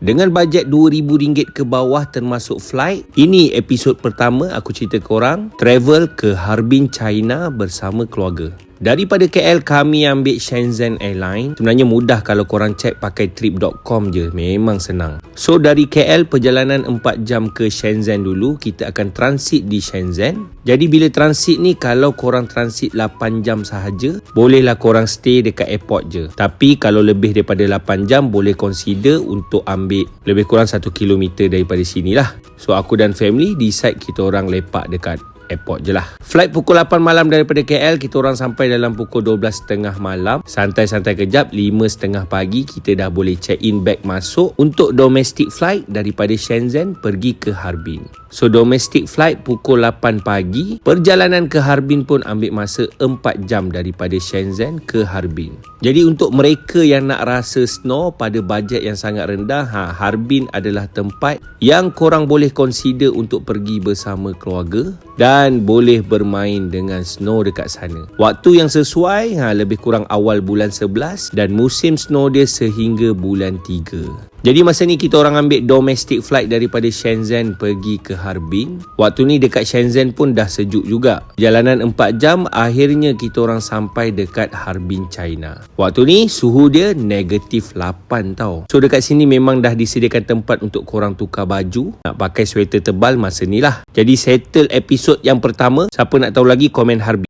Dengan bajet RM2,000 ke bawah termasuk flight, ini episod pertama aku cerita korang travel ke Harbin, China bersama keluarga. Daripada KL kami ambil Shenzhen Airline. Sebenarnya mudah kalau korang check pakai trip.com je. Memang senang. So dari KL perjalanan 4 jam ke Shenzhen dulu. Kita akan transit di Shenzhen. Jadi bila transit ni kalau korang transit 8 jam sahaja. Bolehlah korang stay dekat airport je. Tapi kalau lebih daripada 8 jam boleh consider untuk ambil lebih kurang 1 km daripada sini lah. So aku dan family decide kita orang lepak dekat airport je lah. Flight pukul 8 malam daripada KL, kita orang sampai dalam pukul 12.30 malam. Santai-santai kejap, 5.30 pagi kita dah boleh check in bag masuk untuk domestic flight daripada Shenzhen pergi ke Harbin. So domestic flight pukul 8 pagi, perjalanan ke Harbin pun ambil masa 4 jam daripada Shenzhen ke Harbin. Jadi untuk mereka yang nak rasa snow pada bajet yang sangat rendah, ha, Harbin adalah tempat yang korang boleh consider untuk pergi bersama keluarga dan boleh bermain dengan snow dekat sana. Waktu yang sesuai, ha, lebih kurang awal bulan 11 dan musim snow dia sehingga bulan 3. Jadi masa ni kita orang ambil domestic flight daripada Shenzhen pergi ke Harbin. Waktu ni dekat Shenzhen pun dah sejuk juga. Jalanan 4 jam akhirnya kita orang sampai dekat Harbin China. Waktu ni suhu dia negatif 8 tau. So dekat sini memang dah disediakan tempat untuk korang tukar baju. Nak pakai sweater tebal masa ni lah. Jadi settle episod yang pertama. Siapa nak tahu lagi komen Harbin.